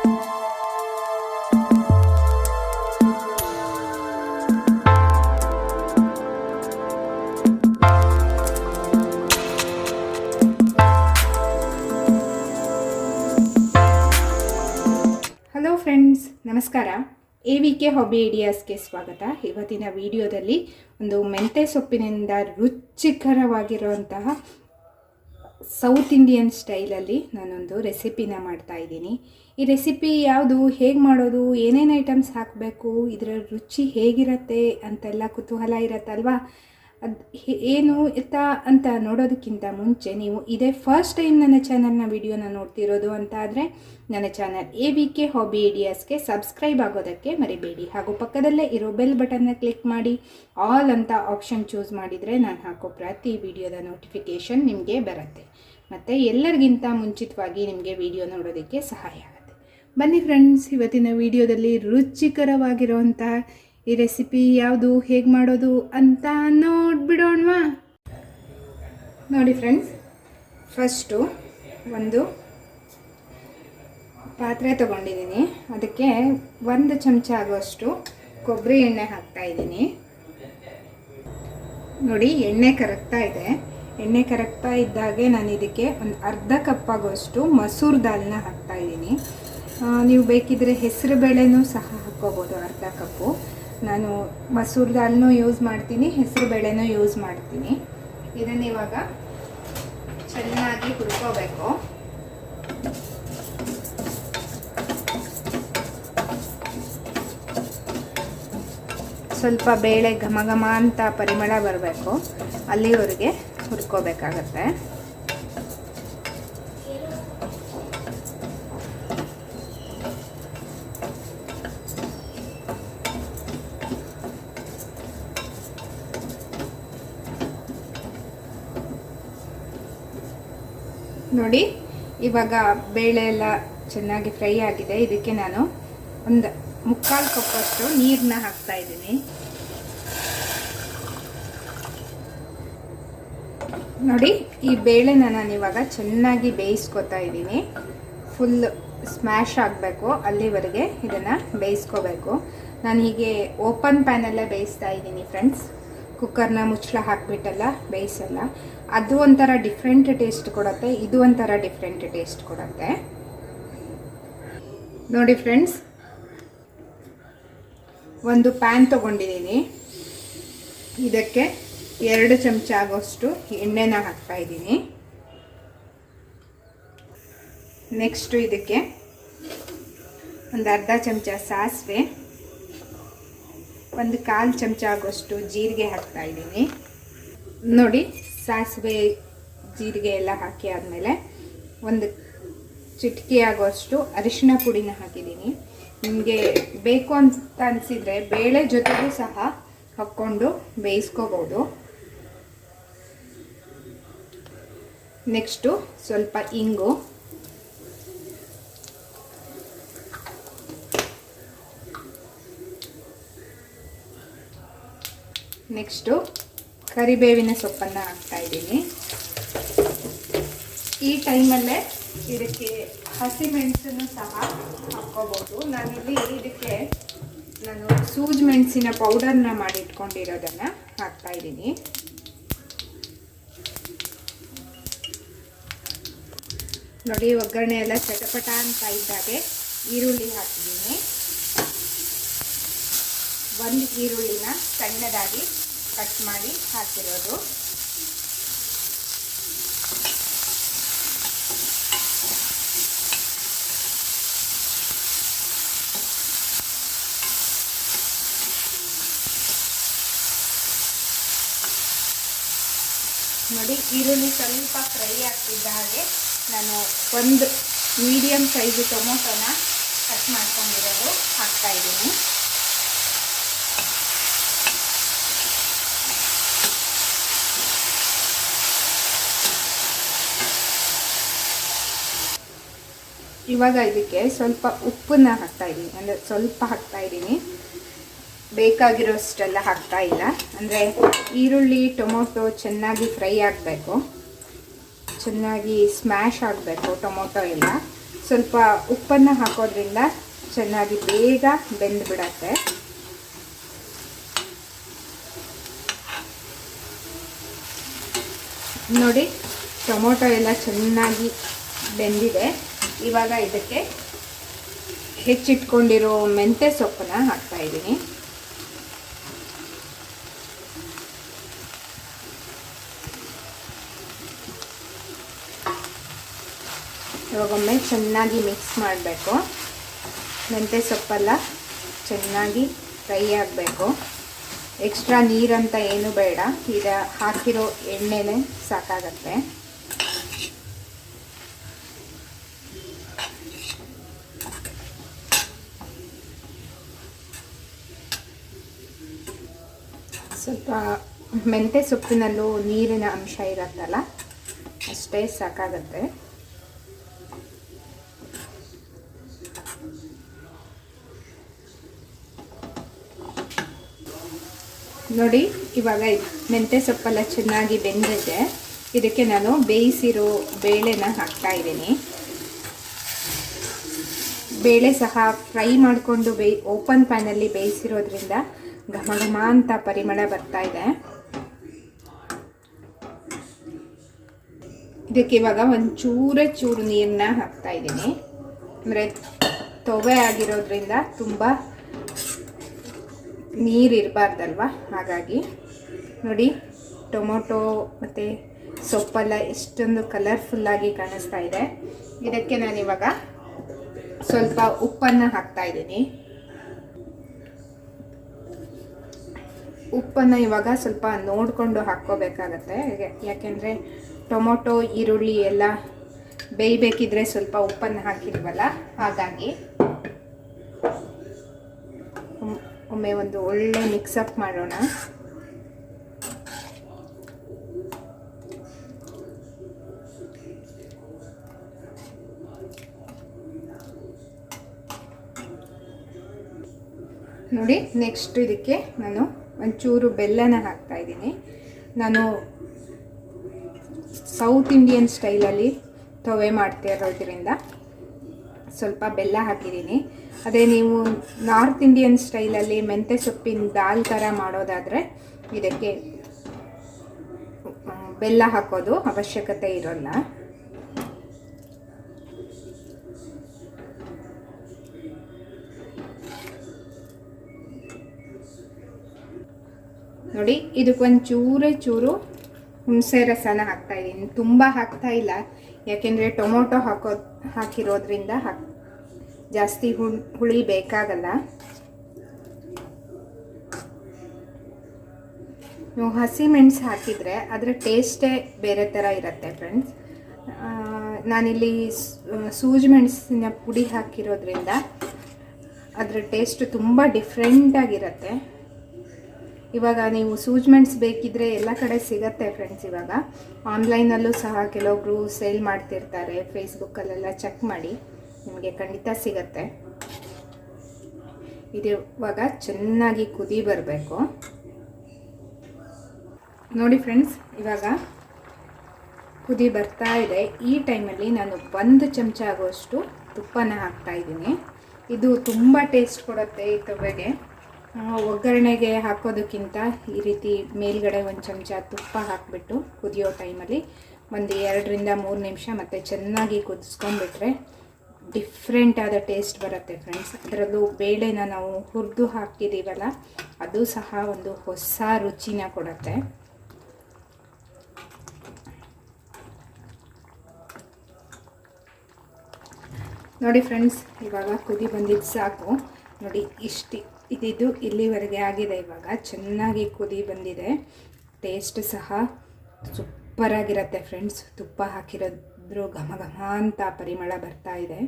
Hello friends ನಮಸ್ಕಾರ. A V K hobby ಐಡಿಯಾಸ್ಗೆ ಸ್ವಾಗತ. ಇವತ್ತಿನ ವಿಡಿಯೋದಲ್ಲಿ ಒಂದು ಮೆಂತೆ ಸೊಪ್ಪಿನಿಂದ ರುಚಿಕರವಾಗಿರುವಂತಹ ಸೌತ್ ಇಂಡಿಯನ್ ಸ್ಟೈಲಲ್ಲಿ ನಾನೊಂದು ರೆಸಿಪಿನ ಮಾಡ್ತಾ ಇದ್ದೀನಿ. ಈ ರೆಸಿಪಿ ಯಾವುದು, ಹೇಗೆ ಮಾಡೋದು, ಏನೇನು ಐಟಮ್ಸ್ ಹಾಕಬೇಕು, ಇದರ ರುಚಿ ಹೇಗಿರುತ್ತೆ ಅಂತೆಲ್ಲ ಕುತೂಹಲ ಇರುತ್ತಲ್ವಾ? ಅದು ಏನು ಎತ್ತ ಅಂತ ನೋಡೋದಕ್ಕಿಂತ ಮುಂಚೆ ನೀವು ಇದೇ ಫಸ್ಟ್ ಟೈಮ್ ನನ್ನ ಚಾನಲ್ನ ವಿಡಿಯೋನ ನೋಡ್ತಿರೋದು ಅಂತ ಆದರೆ, ನನ್ನ channel A V K hobby ಐಡಿಯಾಸ್ಗೆ subscribe ಆಗೋದಕ್ಕೆ ಮರಿಬೇಡಿ. ಹಾಗೂ ಪಕ್ಕದಲ್ಲೇ ಇರೋ ಬೆಲ್ ಬಟನ್ನ ಕ್ಲಿಕ್ ಮಾಡಿ ಆಲ್ ಅಂತ ಆಪ್ಷನ್ ಚೂಸ್ ಮಾಡಿದರೆ ನಾನು ಹಾಕೋ ಪ್ರತಿ ವಿಡಿಯೋದ ನೋಟಿಫಿಕೇಷನ್ ನಿಮಗೆ ಬರುತ್ತೆ. ಮತ್ತು ಎಲ್ಲರಿಗಿಂತ ಮುಂಚಿತವಾಗಿ ನಿಮಗೆ ವಿಡಿಯೋ ನೋಡೋದಕ್ಕೆ ಸಹಾಯ ಆಗುತ್ತೆ. ಬನ್ನಿ ಫ್ರೆಂಡ್ಸ್ ಇವತ್ತಿನ ವಿಡಿಯೋದಲ್ಲಿ ರುಚಿಕರವಾಗಿರುವಂಥ ಈ ರೆಸಿಪಿ ಯಾವುದು ಹೇಗೆ ಮಾಡೋದು ಅಂತ ನೋಡ್ಬಿಡೋಣವಾ? ನೋಡಿ ಫ್ರೆಂಡ್ಸ್ ಫಸ್ಟು ಒಂದು ಪಾತ್ರೆ ತೊಗೊಂಡಿದ್ದೀನಿ. ಅದಕ್ಕೆ ಒಂದು ಚಮಚ ಆಗುವಷ್ಟು ಕೊಬ್ಬರಿ ಎಣ್ಣೆ ಹಾಕ್ತಾ ಇದ್ದೀನಿ. ನೋಡಿ ಎಣ್ಣೆ ಕರಗ್ತಾ ಇದೆ. ಎಣ್ಣೆ ಕರಗ್ತಾ ಇದ್ದಾಗೆ ನಾನು ಇದಕ್ಕೆ ಒಂದು ಅರ್ಧ ಕಪ್ ಆಗುವಷ್ಟು ಮಸೂರ್ ದಾಲ್ನ ಹಾಕ್ತಾ ಇದ್ದೀನಿ. ಆ, ನೀವು ಬೇಕಿದ್ರೆ ಹೆಸರು ಬೇಳೆನೂ ಸಹ ಹಾಕ್ಕೋಬೋದು, ಅರ್ಧ ಕಪ್ಪು. ನಾನು ಮಸೂರ್ ದಾಲ್ನೂ ಯೂಸ್ ಮಾಡ್ತೀನಿ, ಹೆಸರು ಬೇಳೆನೂ ಯೂಸ್ ಮಾಡ್ತೀನಿ. ಇದನ್ನು ಇವಾಗ ಚೆನ್ನಾಗಿ ಹುರ್ಕೋಬೇಕು. ಸ್ವಲ್ಪ ಬೇಳೆ ಘಮ ಘಮ ಅಂತ ಪರಿಮಳ ಬರಬೇಕು. ಅಲ್ಲಿವರೆಗೆ ಹುರ್ಕೋಬೇಕಾಗತ್ತೆ. ನೋಡಿ, ಇವಾಗ ಬೇಳೆ ಎಲ್ಲ ಚೆನ್ನಾಗಿ ಫ್ರೈ ಆಗಿದೆ. ಇದಕ್ಕೆ ನಾನು ಒಂದು ಮುಕ್ಕಾಲು ಕಪ್ಪಷ್ಟು ನೀರನ್ನ ಹಾಕ್ತಾ ಇದ್ದೀನಿ. ನೋಡಿ, ಈ ಬೇಳೆನ ನಾನು ಇವಾಗ ಚೆನ್ನಾಗಿ ಬೇಯಿಸ್ಕೊತಾ ಇದ್ದೀನಿ. ಫುಲ್ ಸ್ಮ್ಯಾಶ್ ಆಗಬೇಕು, ಅಲ್ಲಿವರೆಗೆ ಇದನ್ನು ಬೇಯಿಸ್ಕೋಬೇಕು. ನಾನು ಹೀಗೆ ಓಪನ್ ಪ್ಯಾನಲ್ಲೇ ಬೇಯಿಸ್ತಾ ಇದ್ದೀನಿ ಫ್ರೆಂಡ್ಸ್ ಕುಕ್ಕರ್ನ ಮುಚ್ಚಳ ಹಾಕ್ಬಿಟ್ಟಲ್ಲ, ಬೇಯಿಸಲ್ಲ. ಅದು ಒಂಥರ ಡಿಫ್ರೆಂಟ್ ಟೇಸ್ಟ್ ಕೊಡುತ್ತೆ, ಇದು ಒಂಥರ ಡಿಫ್ರೆಂಟ್ ಟೇಸ್ಟ್ ಕೊಡುತ್ತೆ. ನೋಡಿ ಫ್ರೆಂಡ್ಸ್ ಒಂದು ಪ್ಯಾನ್ ತೊಗೊಂಡಿದ್ದೀನಿ. ಇದಕ್ಕೆ ಎರಡು ಚಮಚ ಆಗೋಷ್ಟು ಎಣ್ಣೆನ ಹಾಕ್ತಾ ಇದ್ದೀನಿ. ನೆಕ್ಸ್ಟು ಇದಕ್ಕೆ ಒಂದು ಅರ್ಧ ಚಮಚ ಸಾಸಿವೆ. ಒಂದು ಕಾಲು ಚಮಚ ಆಗುವಷ್ಟು ಜೀರಿಗೆ ಹಾಕ್ತಾ ಇದ್ದೀನಿ. ನೋಡಿ, ಸಾಸಿವೆ ಜೀರಿಗೆ ಎಲ್ಲ ಹಾಕಿ ಆದಮೇಲೆ ಒಂದು ಚಿಟಿಕೆ ಆಗುವಷ್ಟು ಅರಿಶಿನ ಪುಡಿನ ಹಾಕಿದ್ದೀನಿ. ನಿಮಗೆ ಬೇಕು ಅಂತ ಅನಿಸಿದರೆ ಬೇಳೆ ಜೊತೆಗೂ ಸಹ ಹಾಕ್ಕೊಂಡು ಬೇಯಿಸ್ಕೋಬೋದು. ನೆಕ್ಸ್ಟು ಸ್ವಲ್ಪ ಇಂಗು. ನೆಕ್ಸ್ಟು ಕರಿಬೇವಿನ ಸೊಪ್ಪನ್ನು ಹಾಕ್ತಾ ಇದ್ದೀನಿ. ಈ ಟೈಮಲ್ಲೇ ಇದಕ್ಕೆ ಹಸಿಮೆಣಸನ್ನು ಸಹ ಹಾಕ್ಕೋಬೋದು. ನಾನಿಲ್ಲಿ ಇದಕ್ಕೆ ನಾನು ಸೂಜ್ ಮೆಣಸಿನ ಪೌಡರ್ನ ಮಾಡಿಟ್ಕೊಂಡಿರೋದನ್ನು ಹಾಕ್ತಾ ಇದ್ದೀನಿ. ನೋಡಿ ಒಗ್ಗರಣೆ ಎಲ್ಲ ಚಟಪಟ ಅಂತ ಇದ್ದಾಗೆ ಈರುಳ್ಳಿ ಹಾಕಿದ್ದೀನಿ. ಒಂದು ಈರುಳ್ಳಿನ ಸಣ್ಣದಾಗಿ ಕಟ್ ಮಾಡಿ ಹಾಕಿರೋದು. ನೋಡಿ, ಈರುಳ್ಳಿ ಸ್ವಲ್ಪ ಫ್ರೈ ಆಗ್ತಿದ್ದ ಹಾಗೆ ನಾನು ಒಂದು ಮೀಡಿಯಮ್ ಸೈಜ್ ಟೊಮೊಟೊನ ಕಟ್ ಮಾಡ್ಕೊಂಡಿರೋದು ಹಾಕ್ತಾ ಇದ್ದೀನಿ. ಇವಾಗ ಇದಕ್ಕೆ ಸ್ವಲ್ಪ ಉಪ್ಪನ್ನ ಹಾಕ್ತಾ ಇದ್ದೀನಿ ಅಂದರೆ ಸ್ವಲ್ಪ ಹಾಕ್ತಾ ಇದ್ದೀನಿ ಬೇಕಾಗಿರೋಷ್ಟೆಲ್ಲ ಹಾಕ್ತಾ ಇಲ್ಲ. ಅಂದರೆ ಈರುಳ್ಳಿ, ಟೊಮೊಟೊ ಚೆನ್ನಾಗಿ ಫ್ರೈ ಆಗಬೇಕು. ಚೆನ್ನಾಗಿ ಸ್ಮ್ಯಾಶ್ ಆಗಬೇಕು ಟೊಮೊಟೊ ಎಲ್ಲ. ಸ್ವಲ್ಪ ಉಪ್ಪನ್ನು ಹಾಕೋದ್ರಿಂದ ಚೆನ್ನಾಗಿ ಬೇಗ ಬೆಂದು ಬಿಡತ್ತೆ ನೋಡಿ, ಟೊಮೊಟೊ ಎಲ್ಲ ಚೆನ್ನಾಗಿ ಬೆಂದಿದೆ. ಇವಾಗ ಇದಕ್ಕೆ ಹೆಚ್ಚಿಟ್ಕೊಂಡಿರೋ ಮೆಂತ್ಯ ಸೊಪ್ಪನ್ನ ಹಾಕ್ತಾ ಇದ್ದೀನಿ. ಇವಾಗೊಮ್ಮೆ ಚೆನ್ನಾಗಿ ಮಿಕ್ಸ್ ಮಾಡಬೇಕು. ಮೆಂತ್ಯ ಸೊಪ್ಪೆಲ್ಲ ಚೆನ್ನಾಗಿ ಫ್ರೈ ಆಗಬೇಕು. ಎಕ್ಸ್ಟ್ರಾ ನೀರಂತ ಏನು ಬೇಡ. ಈಗ ಹಾಕಿರೋ ಎಣ್ಣೆನೇ ಸಾಕಾಗತ್ತೆ. ಸ್ವಲ್ಪ ಮೆಂತ್ಯ ಸೊಪ್ಪಿನಲ್ಲೂ ನೀರಿನ ಅಂಶ ಇರತ್ತಲ್ಲ, ಅಷ್ಟೇ ಸಾಕಾಗತ್ತೆ. ನೋಡಿ, ಇವಾಗ ಮೆಂತ್ಯ ಸೊಪ್ಪೆಲ್ಲ ಚೆನ್ನಾಗಿ ಬೆಂದಿದೆ. ಇದಕ್ಕೆ ನಾನು ಬೇಯಿಸಿರೋ ಬೇಳೆನ ಹಾಕ್ತಾ ಇದ್ದೀನಿ. ಬೇಳೆ ಸಹ ಫ್ರೈ ಮಾಡಿಕೊಂಡು ಬೇಯ್, ಓಪನ್ ಪ್ಯಾನಲ್ಲಿ ಬೇಯಿಸಿರೋದ್ರಿಂದ ಘಮ ಘಮ ಅಂತ ಪರಿಮಳ ಬರ್ತಾ ಇದೆ. ಇದಕ್ಕೆ ಇವಾಗ ಒಂದು ಚೂರೇ ಚೂರು ನೀರನ್ನ ಹಾಕ್ತಾ ಇದ್ದೀನಿ. ಅಂದರೆ ತೊವೆ ಆಗಿರೋದ್ರಿಂದ ತುಂಬ ನೀರು ಇರಬಾರ್ದಲ್ವ? ಹಾಗಾಗಿ ನೋಡಿ ಟೊಮೊಟೊ ಮತ್ತು ಸೊಪ್ಪೆಲ್ಲ ಎಷ್ಟೊಂದು ಕಲರ್ಫುಲ್ಲಾಗಿ ಕಾಣಿಸ್ತಾ ಇದೆ. ಇದಕ್ಕೆ ನಾನಿವಾಗ ಸ್ವಲ್ಪ ಉಪ್ಪನ್ನು ಹಾಕ್ತಾ ಇದ್ದೀನಿ. ಉಪ್ಪನ್ನು ಇವಾಗ ಸ್ವಲ್ಪ ನೋಡಿಕೊಂಡು ಹಾಕ್ಕೋಬೇಕಾಗತ್ತೆ. ಯಾಕೆಂದರೆ ಟೊಮೊಟೊ, ಈರುಳ್ಳಿ ಎಲ್ಲ ಬೇಯಬೇಕಿದ್ರೆ ಸ್ವಲ್ಪ ಉಪ್ಪನ್ನು ಹಾಕಿಲ್ವಲ್ಲ ಹಾಗಾಗಿ ಒಮ್ಮೆ ಒಂದು ಒಳ್ಳೆ ಮಿಕ್ಸಪ್ ಮಾಡೋಣ. ನೋಡಿ ನೆಕ್ಸ್ಟ್ ಇದಕ್ಕೆ ನಾನು ಒಂಚೂರು ಬೆಲ್ಲನ ಹಾಕ್ತಾ ಇದ್ದೀನಿ. ನಾನು ಸೌತ್ ಇಂಡಿಯನ್ ಸ್ಟೈಲಲ್ಲಿ ತೊವೆ ಮಾಡ್ತಾ ಇರೋದ್ರಿಂದ ಸ್ವಲ್ಪ ಬೆಲ್ಲ ಹಾಕಿದ್ದೀನಿ. ಅದೇ ನೀವು ನಾರ್ತ್ ಇಂಡಿಯನ್ ಸ್ಟೈಲಲ್ಲಿ ಮೆಂತ್ಯ ಸೊಪ್ಪಿನ ದಾಲ್ ಥರ ಮಾಡೋದಾದರೆ ಇದಕ್ಕೆ ಬೆಲ್ಲ ಹಾಕೋದು ಅವಶ್ಯಕತೆ ಇರೋಲ್ಲ. ನೋಡಿ ಇದಕ್ಕೊಂದು ಚೂರೇ ಚೂರು ಹುಣಸೆ ರಸನ ಹಾಕ್ತಾ ಇದ್ದೀನಿ. ತುಂಬ ಹಾಕ್ತಾ ಇಲ್ಲ. ಯಾಕೆಂದರೆ ಟೊಮೊಟೊ ಹಾಕೋ ಹಾಕಿರೋದ್ರಿಂದ ಹಾಕ್ ಜಾಸ್ತಿ ಹುಣ್ ಹುಳಿ ಬೇಕಾಗಲ್ಲ. ನೀವು ಹಸಿ ಮೆಣಸು ಹಾಕಿದರೆ ಅದರ ಟೇಸ್ಟೇ ಬೇರೆ ಥರ ಇರುತ್ತೆ ಫ್ರೆಂಡ್ಸ್ ನಾನಿಲ್ಲಿ ಸೂಜಿ ಮೆಣಸಿನ ಪುಡಿ ಹಾಕಿರೋದ್ರಿಂದ ಅದರ ಟೇಸ್ಟ್ ತುಂಬ ಡಿಫ್ರೆಂಟಾಗಿರುತ್ತೆ ಇವಾಗ ನೀವು ಸೂಜ್ಮೆಂಟ್ಸ್ ಬೇಕಿದ್ರೆ ಎಲ್ಲ ಕಡೆ ಸಿಗತ್ತೆ ಫ್ರೆಂಡ್ಸ್ ಇವಾಗ. ಆನ್ಲೈನಲ್ಲೂ ಸಹ ಕೆಲವೊಬ್ರು ಸೇಲ್ ಮಾಡ್ತಿರ್ತಾರೆ ಫೇಸ್ಬುಕ್ಕಲ್ಲೆಲ್ಲ ಚೆಕ್ ಮಾಡಿ, ನಿಮಗೆ ಖಂಡಿತ ಸಿಗತ್ತೆ. ಇದು ಇವಾಗ ಚೆನ್ನಾಗಿ ಕುದಿ ಬರಬೇಕು. ನೋಡಿ ಫ್ರೆಂಡ್ಸ್ ಇವಾಗ ಕುದಿ ಬರ್ತಾ ಇದೆ. ಈ ಟೈಮಲ್ಲಿ ನಾನು ಒಂದು ಚಮಚ ಆಗುವಷ್ಟು ತುಪ್ಪನ ಹಾಕ್ತಾ ಇದ್ದೀನಿ. ಇದು ತುಂಬ ಟೇಸ್ಟ್ ಕೊಡುತ್ತೆ ಈ ತೊವೆಗೆ ಒಗ್ಗರಣೆಗೆ ಹಾಕೋದಕ್ಕಿಂತ ಈ ರೀತಿ ಮೇಲ್ಗಡೆ ಒಂದು ಚಮಚ ತುಪ್ಪ ಹಾಕಿಬಿಟ್ಟು ಕುದಿಯೋ ಟೈಮಲ್ಲಿ ಒಂದು ಎರಡರಿಂದ ಮೂರು ನಿಮಿಷ ಮತ್ತು ಚೆನ್ನಾಗಿ ಕುದಿಸ್ಕೊಂಡ್ಬಿಟ್ರೆ ಡಿಫ್ರೆಂಟ್ ಆದ ಟೇಸ್ಟ್ ಬರುತ್ತೆ ಫ್ರೆಂಡ್ಸ್ ಅದರಲ್ಲೂ ಬೇಳೆನ ನಾವು ಹುರಿದು ಹಾಕಿದ್ದೀವಲ್ಲ ಅದು ಸಹ ಒಂದು ಹೊಸ ರುಚಿನ ಕೊಡುತ್ತೆ. ನೋಡಿ ಫ್ರೆಂಡ್ಸ್ ಇವಾಗ ಕುದಿ ಬಂದಿದ್ದು ಸಾಕು. ನೋಡಿ ಇಷ್ಟು ಇದಿದ್ದು ಇಲ್ಲಿವರೆಗೆ ಆಗಿದೆ. ಇವಾಗ ಚೆನ್ನಾಗಿ ಕುದಿ ಬಂದಿದೆ. ಟೇಸ್ಟ್ ಸಹ ಸೂಪರಾಗಿರುತ್ತೆ ಫ್ರೆಂಡ್ಸ್. ತುಪ್ಪ ಹಾಕಿರೋದ್ರು ಘಮ ಘಮ ಅಂತ ಪರಿಮಳ ಬರ್ತಾ ಇದೆ.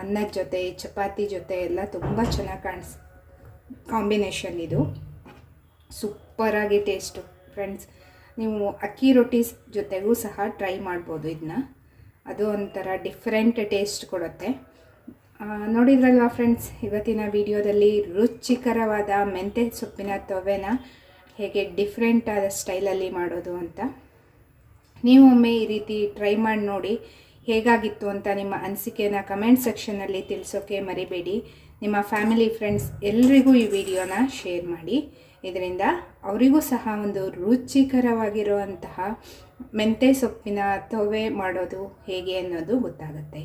ಅನ್ನದ ಜೊತೆ, ಚಪಾತಿ ಜೊತೆ ಎಲ್ಲ ತುಂಬ ಚೆನ್ನಾಗಿ ಕಾಣಿಸ್, ಕಾಂಬಿನೇಷನ್ ಇದು. ಸೂಪರಾಗಿ ಟೇಸ್ಟು ಫ್ರೆಂಡ್ಸ್. ನೀವು ಅಕ್ಕಿ ರೊಟ್ಟಿ ಜೊತೆಗೂ ಸಹ ಟ್ರೈ ಮಾಡ್ಬೋದು ಇದನ್ನ ಅದು ಒಂಥರ ಡಿಫ್ರೆಂಟ್ ಟೇಸ್ಟ್ ಕೊಡುತ್ತೆ. ನೋಡಿದ್ರಲ್ವಾ ಫ್ರೆಂಡ್ಸ್, ಇವತ್ತಿನ ವಿಡಿಯೋದಲ್ಲಿ ರುಚಿಕರವಾದ ಮೆಂತ್ಯ ಸೊಪ್ಪಿನ ತೊವೆನ ಹೇಗೆ ಡಿಫ್ರೆಂಟ್ ಆದ ಸ್ಟೈಲಲ್ಲಿ ಮಾಡೋದು ಅಂತ. ನೀವೊಮ್ಮೆ ಈ ರೀತಿ ಟ್ರೈ ಮಾಡಿ ನೋಡಿ ಹೇಗಾಗಿತ್ತು ಅಂತ ನಿಮ್ಮ ಅನಿಸಿಕೆನ ಕಮೆಂಟ್ ಸೆಕ್ಷನಲ್ಲಿ ತಿಳಿಸೋಕೆ ಮರಿಬೇಡಿ. ನಿಮ್ಮ ಫ್ಯಾಮಿಲಿ ಫ್ರೆಂಡ್ಸ್ ಎಲ್ರಿಗೂ ಈ ವಿಡಿಯೋನ ಶೇರ್ ಮಾಡಿ. ಇದರಿಂದ ಅವರಿಗೂ ಸಹ ಒಂದು ರುಚಿಕರವಾಗಿರುವಂತಹ ಮೆಂತ್ಯ ಸೊಪ್ಪಿನ ತೊವೆ ಮಾಡೋದು ಹೇಗೆ ಅನ್ನೋದು ಗೊತ್ತಾಗುತ್ತೆ.